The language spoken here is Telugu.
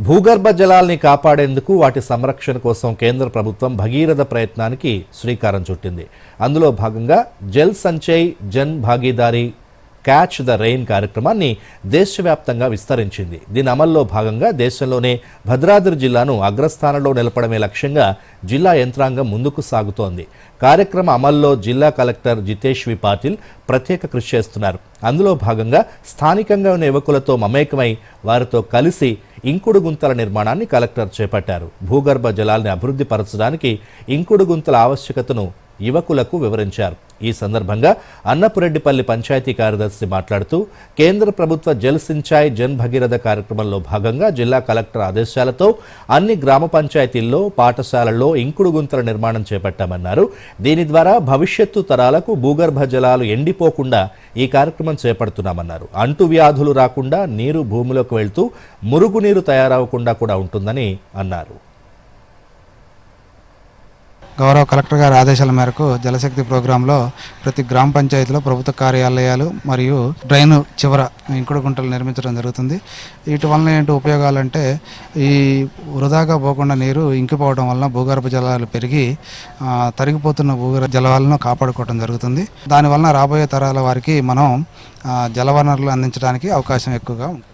భూగర్భ జలాల్ని కాపాడేందుకు వాటి సంరక్షణ కోసం కేంద్ర ప్రభుత్వం భగీరథ ప్రయత్నానికి శ్రీకారం చుట్టింది. అందులో భాగంగా Jal Sanchay Jan Bhagidari catch the rain కార్యక్రమాన్ని దేశవ్యాప్తంగా విస్తరించింది. దీని అమల్లో భాగంగా దేశంలోనే భద్రాద్రి జిల్లాను అగ్రస్థానంలో నిలపడమే లక్ష్యంగా జిల్లా యంత్రాంగం ముందుకు సాగుతోంది. కార్యక్రమ అమల్లో జిల్లా కలెక్టర్ జితేష్ వి పాటిల్ ప్రత్యేక కృషి చేస్తున్నారు. అందులో భాగంగా స్థానికంగా ఉన్న యువకులతో మమేకమై వారితో కలిసి ఇంకుడు గుంతల నిర్మాణాన్ని కలెక్టర్ చేపట్టారు. భూగర్భ జలాల్ని అభివృద్ధి పరచడానికి ఇంకుడు గుంతల ఆవశ్యకతను యువకులకు వివరించారు. ఈ సందర్భంగా అన్నపురెడ్డిపల్లి పంచాయతీ కార్యదర్శి మాట్లాడుతూ కేంద్ర ప్రభుత్వ జల్ సించాయ్ జన్ భగీరథ కార్యక్రమంలో భాగంగా జిల్లా కలెక్టర్ ఆదేశాలతో అన్ని గ్రామ పంచాయతీల్లో పాఠశాలల్లో ఇంకుడు గుంతల నిర్మాణం చేపట్టామన్నారు. దీని ద్వారా భవిష్యత్తు తరాలకు భూగర్భ జలాలు ఎండిపోకుండా ఈ కార్యక్రమం చేపడుతున్నామన్నారు. అంటువ్యాధులు రాకుండా నీరు భూమిలోకి వెళ్తూ మురుగునీరు తయారవకుండా కూడా ఉంటుందని అన్నారు. గౌరవ కలెక్టర్ గారి ఆదేశాల మేరకు జలశక్తి ప్రోగ్రాంలో ప్రతి గ్రామ పంచాయతీలో ప్రభుత్వ కార్యాలయాలు మరియు డ్రైన్ చివర ఇంకుడు గుంటలు నిర్మించడం జరుగుతుంది. వీటి వలన ఏంటి ఉపయోగాలంటే ఈ వృధాగా పోకుండా నీరు ఇంకిపోవడం వలన భూగర్భ జలాలు పెరిగి తరిగిపోతున్న భూగర్భ జలాలను కాపాడుకోవడం జరుగుతుంది. దానివలన రాబోయే తరాల వారికి మనం జలవనరులు అందించడానికి అవకాశం ఎక్కువగా ఉంటుంది.